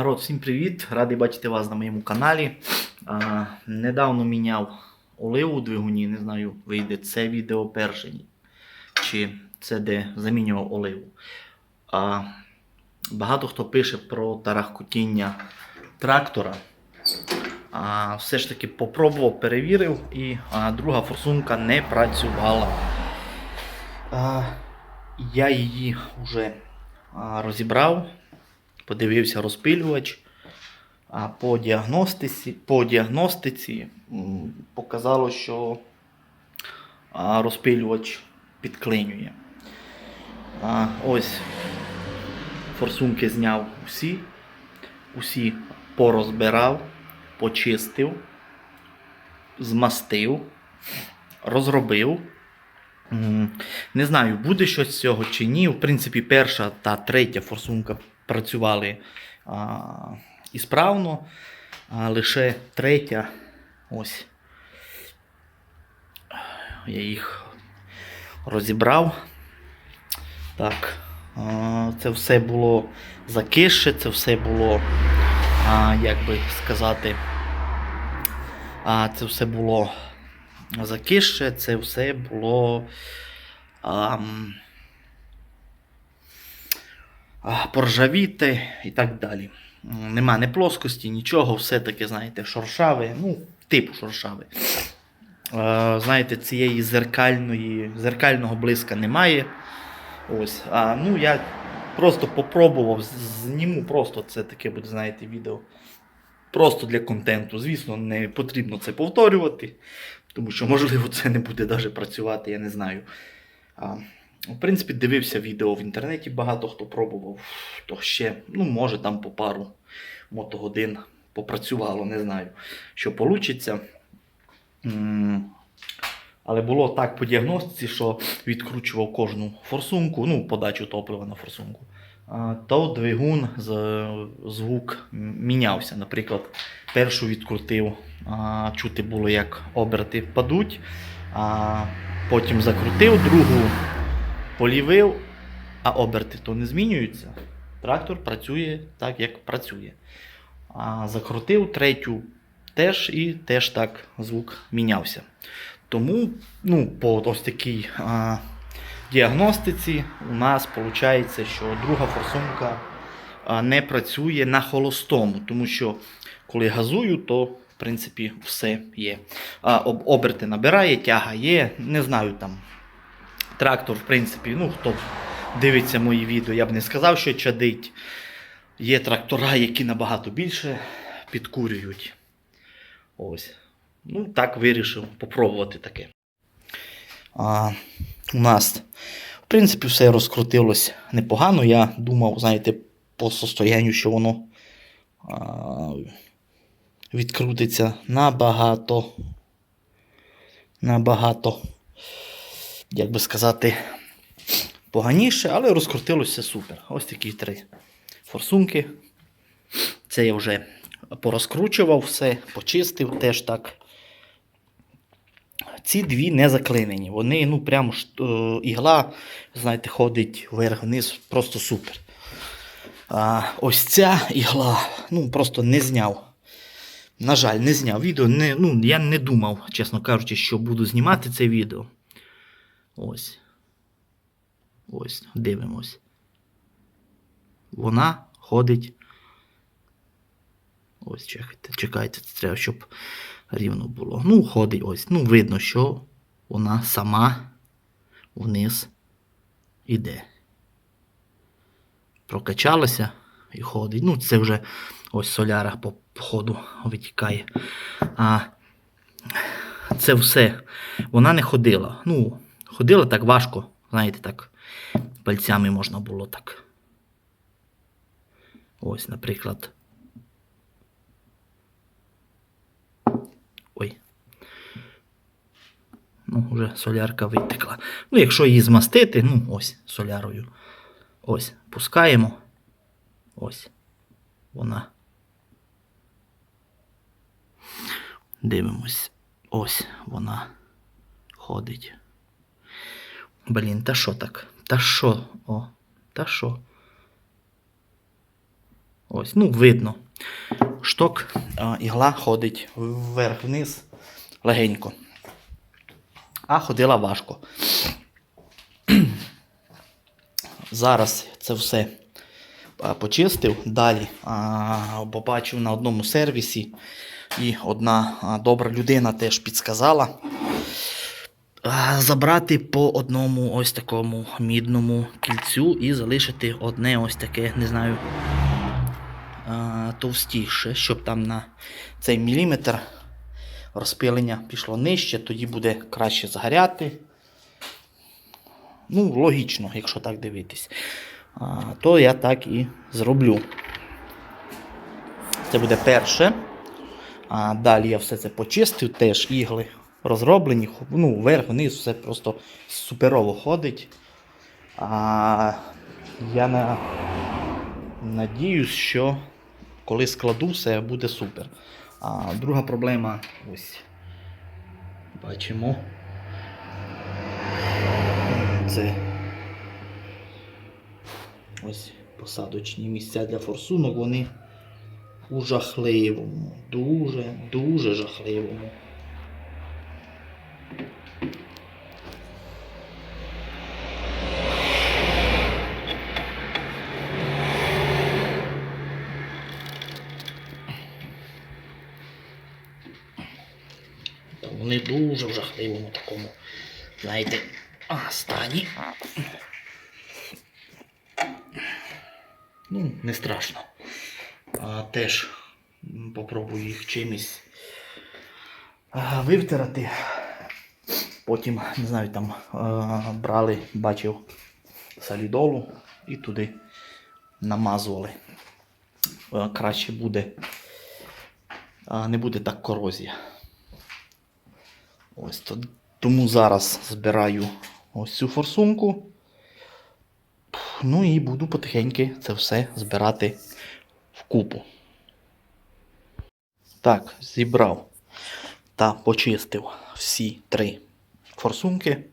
Народ, всім привіт! Радий бачити вас на моєму каналі. А, недавно міняв оливу у двигуні. Не знаю, вийде це відео перше, чи це де замінював оливу. А, багато хто пише про тарахкотіння трактора. А, все ж таки попробував, перевірив, і а, друга форсунка не працювала. А, я її вже а, розібрав подивився розпилювач. А по діагностиці, по діагностиці показало, що розпилювач підклинює. Ось форсунки зняв усі, усі порозбирав, почистив, змастив, розробив. Не знаю, буде щось з цього чи ні. В принципі, перша та третя форсунка працювали а, ісправно, а лише третя. Ось. Я їх розібрав. Так, це все було закисше, це все було, як би сказати, а, це все було закисше, це все було. Поржавіти і так далі. Нема ні плоскості, нічого, все таке, знаєте, шоршаве, ну, типу шоршаве. Знаєте, цієї зеркальної, зеркального блиска немає. Ось. А, ну, я просто попробував, зніму просто це таке буде, знаєте, відео. Просто для контенту. Звісно, не потрібно це повторювати, тому що, можливо, це не буде навіть працювати, я не знаю. В принципі, дивився відео в інтернеті, багато хто пробував, то ще, ну, може, там по пару мотогодин попрацювало, не знаю, що вийде. Але було так по діагностиці, що відкручував кожну форсунку, ну, подачу топлива на форсунку. То двигун звук мінявся. Наприклад, першу відкрутив, чути було, як оберти падуть, а потім закрутив, другу полівив, а оберти то не змінюються. Трактор працює так, як працює. А закрутив третю теж і теж так звук мінявся. Тому ну, по ось такій а, діагностиці у нас виходить, що друга форсунка не працює на холостому, тому що коли газую, то в принципі все є. А, об, оберти набирає, тяга є. Не знаю там. Трактор, в принципі, ну хто дивиться мої відео, я б не сказав, що чадить. Є трактора, які набагато більше підкурюють. Ось. Ну, так вирішив попробувати таке. А, у нас, в принципі, все розкрутилось непогано. Я думав, знаєте, по состоянню, що воно а, відкрутиться набагато. Набагато, як би сказати, поганіше, але розкрутилося супер. Ось такі три форсунки. Це я вже порозкручував все, почистив теж так. Ці дві не заклинені. Вони, ну, прямо е, ігла, знаєте, ходить вверх-вниз, просто супер. А, ось ця ігла, ну, просто не зняв. На жаль, не зняв відео. Не, ну, я не думав, чесно кажучи, що буду знімати це відео. Ось. Ось, дивимось. Вона ходить. Ось, чекайте, чекайте, це треба, щоб рівно було. Ну, ходить ось. Ну, видно, що вона сама вниз іде. Прокачалася і ходить. Ну, це вже ось соляра по ходу витікає. А це все. Вона не ходила. Ну, ходила так важко, знаєте, так. Пальцями можна було так. Ось, наприклад. Ой. Ну, вже солярка витекла. Ну, якщо її змастити, ну, ось солярою. Ось, пускаємо. Ось. Вона. Дивимось. Ось вона ходить. Блін, та що так? Та що? О, та що? Ось, ну, видно. Шток, а, ігла ходить вверх-вниз легенько. А ходила важко. Зараз це все почистив. Далі а, побачив на одному сервісі, і одна добра людина теж підсказала. А, Забрати по одному ось такому мідному кільцю і залишити одне ось таке, не знаю, товстіше, щоб там на цей міліметр розпилення пішло нижче, тоді буде краще згоряти. Ну, логічно, якщо так дивитись. А, то я так і зроблю. Це буде перше. А далі я все це почистив, теж ігли розроблені. Ну, вверх, вниз, все просто суперово ходить. А, я на... надіюсь, що коли складу, все буде супер. А друга проблема ось. Бачимо. Це ось посадочні місця для форсунок, вони у жахливому, дуже, дуже жахливому. Дуже такому, знаєте, стані. Ну, не страшно. А, теж попробую їх чимось вивтирати. Потім, не знаю, там брали, бачив солідолу і туди намазували. Краще буде. Не буде так корозія. Ось то, тому зараз збираю ось цю форсунку. Ну і буду потихеньки це все збирати в купу. Так, зібрав та почистив всі три форсунки.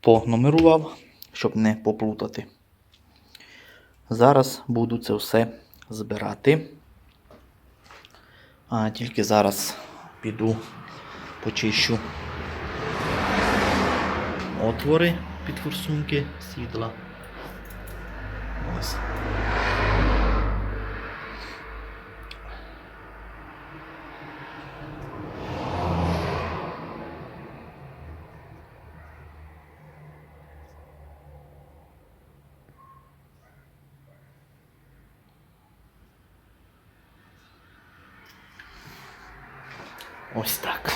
Понумерував, щоб не поплутати. Зараз буду це все збирати. А тільки зараз піду почищу отвори під форсунки сідла. Ось. Ось так.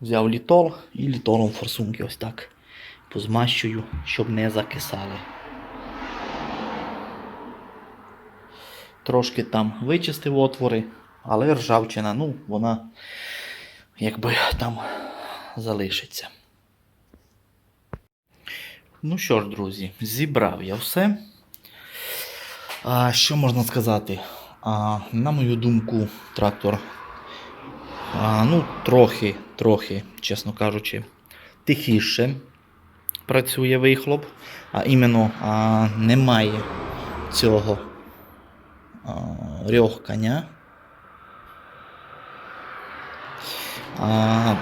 Взяв літол і літолом форсунки ось так позмащую, щоб не закисали. Трошки там вичистив отвори, але ржавчина, ну, вона якби там залишиться. Ну що ж, друзі, зібрав я все. А, що можна сказати? А, на мою думку, трактор а, ну, трохи, трохи, чесно кажучи, тихіше працює вихлоп, а іменно а, немає цього а, рьохкання. А,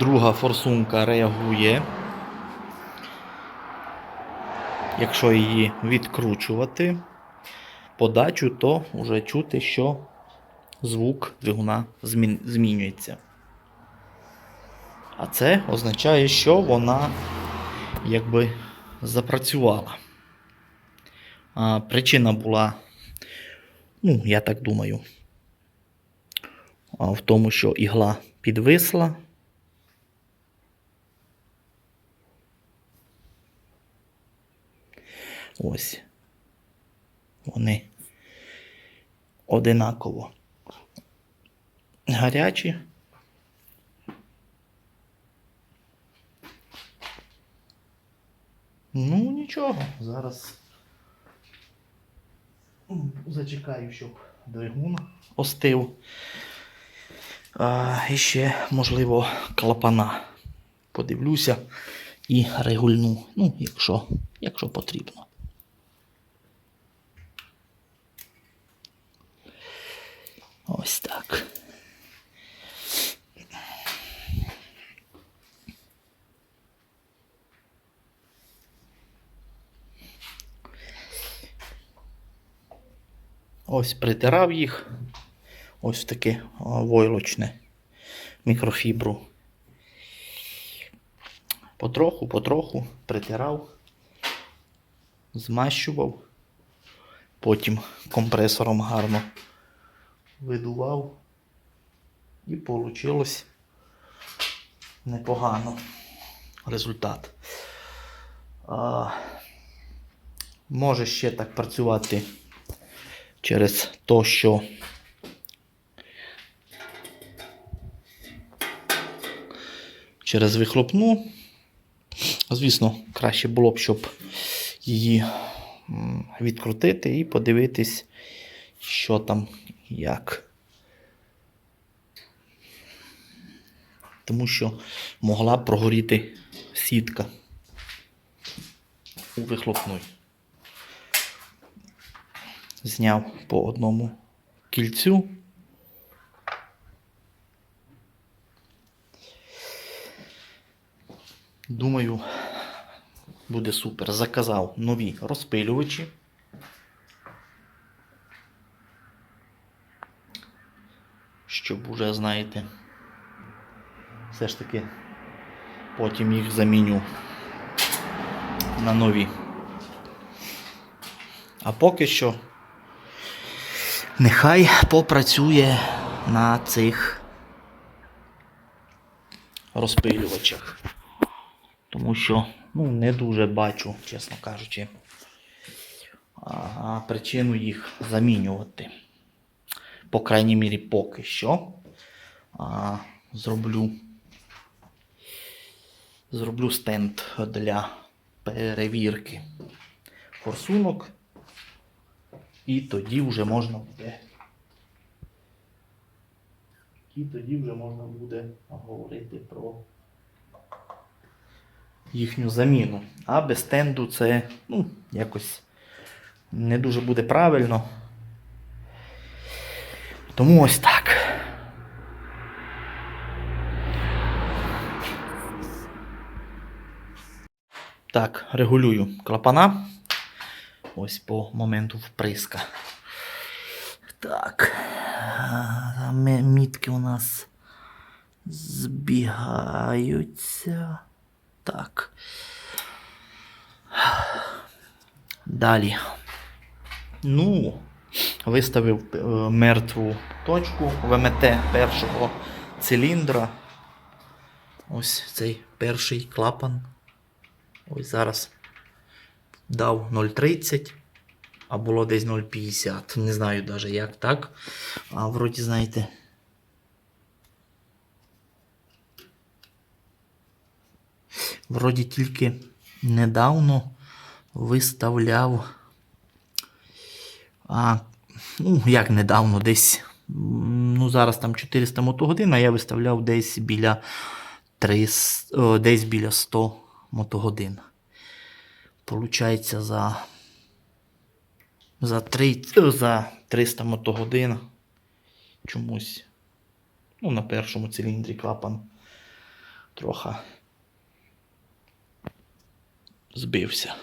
друга форсунка реагує. Якщо її відкручувати подачу, то вже чути, що звук двигуна змінюється. А це означає, що вона якби запрацювала. А, причина була, ну, я так думаю, в тому, що ігла підвисла. Ось. Вони одинаково гарячі. Ну, нічого, зараз зачекаю, щоб двигун остив. А, і ще, можливо, клапана. Подивлюся, і регульну, ну, якщо, якщо потрібно. Ось так. Ось притирав їх. Ось таке войлочне мікрофібру. Потроху, потроху притирав, змащував, потім компресором гарно видував. І вийшло непогано результат. А, може ще так працювати через те, що через вихлопну. Звісно, краще було б, щоб її відкрутити і подивитись, що там як. Тому що могла прогоріти сітка у вихлопної. Зняв по одному кільцю. Думаю, буде супер. Заказав нові розпилювачі. Щоб уже, знаєте, все ж таки потім їх заміню на нові. А поки що нехай попрацює на цих розпилювачах. Тому що ну, не дуже бачу, чесно кажучи, причину їх замінювати. По крайній мірі, поки що. А, зроблю, зроблю стенд для перевірки форсунок. І тоді вже можна буде. І тоді вже можна буде говорити про їхню заміну. А без стенду це ну, якось не дуже буде правильно. Тому ось так. Так, регулюю клапана. Ось по моменту вприска. Так. Мітки у нас збігаються. Так. Далі. Ну, виставив е, мертву точку ВМТ першого циліндра. Ось цей перший клапан. Ось зараз дав 0,30, а було десь 0,50. Не знаю навіть як так. А вроді, знаєте. Вроді тільки недавно виставляв. А, ну, як недавно, десь. Ну, зараз там 400 мотогодин, а я виставляв десь біля 300, десь біля 100 мотогодин. Получається за, за, 30, за 300 мотогодин чомусь. Ну, на першому циліндрі клапан трохи збився.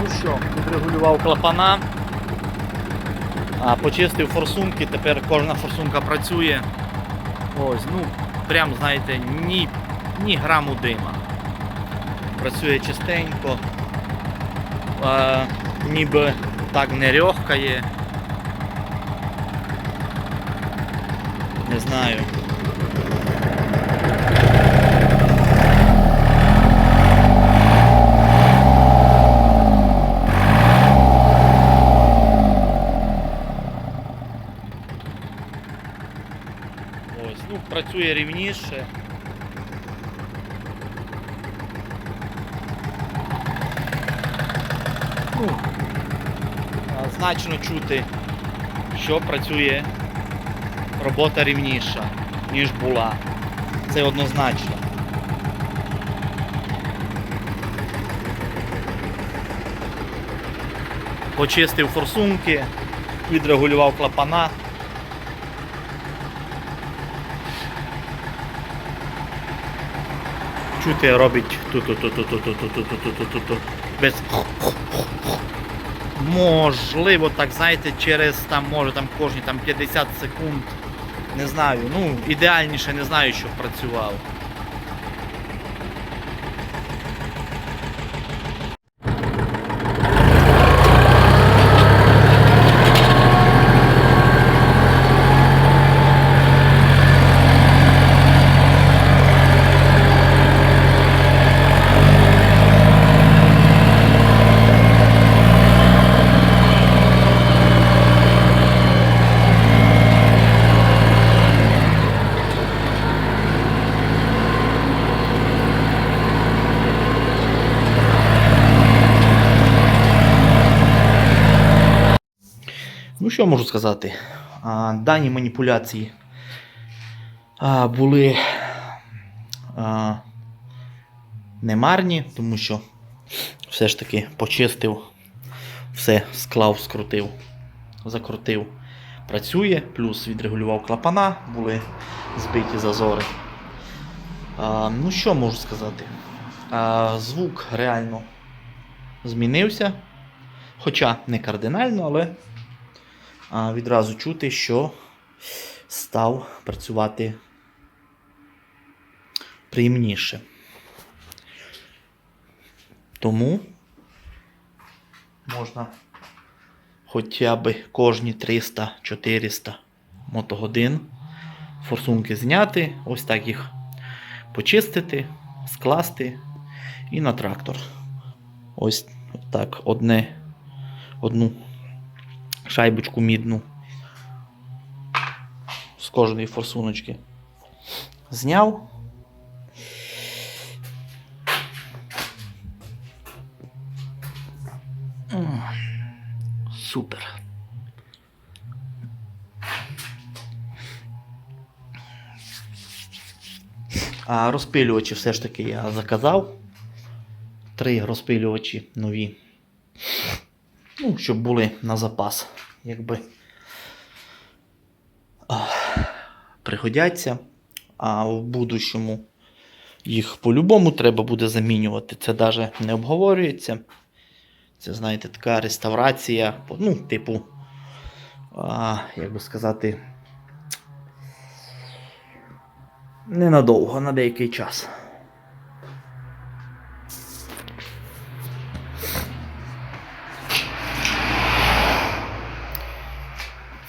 Ну що, відрегулював клапана, почистив форсунки, тепер кожна форсунка працює. Ось, ну, прям, знаєте, ні, ні граму дима. Працює чистенько, а, ніби так не рьохкає. Не знаю. Ось, ну, працює рівніше. Ну, а, значно чути, що працює робота рівніша, ніж була. це однозначно. Почистив форсунки, відрегулював клапана. Чути робить ту-ту-ту-ту-ту-ту-ту-ту-ту-ту-ту-ту. Без можливо, так знаєте, через там, може там кожні там 50 секунд. Не знаю. Ну, ідеальніше не знаю, що працював. Що можу сказати? Дані маніпуляції були немарні, тому що все ж таки почистив, все склав, скрутив, закрутив. Працює, плюс відрегулював клапана, були збиті зазори. Ну, що можу сказати? Звук реально змінився. Хоча не кардинально, але відразу чути, що став працювати приємніше. Тому можна хоча б кожні 300-400 мотогодин форсунки зняти, ось так їх почистити, скласти і на трактор. Ось так, одне, одну шайбочку мідну з кожної форсуночки. Зняв. Супер. А розпилювачі все ж таки я заказав. Три розпилювачі нові. Ну, щоб були на запас, якби пригодяться. А в будущому їх по-любому треба буде замінювати. Це навіть не обговорюється. Це, знаєте, така реставрація, ну, типу, а, як би сказати, ненадовго, на деякий час.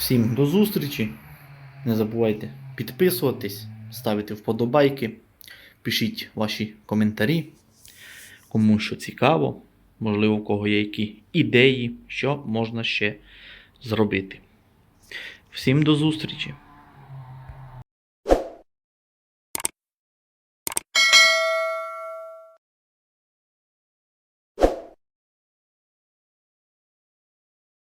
Всім до зустрічі. Не забувайте підписуватись, ставити вподобайки, пишіть ваші коментарі, кому що цікаво, можливо, у кого є які ідеї, що можна ще зробити. Всім до зустрічі!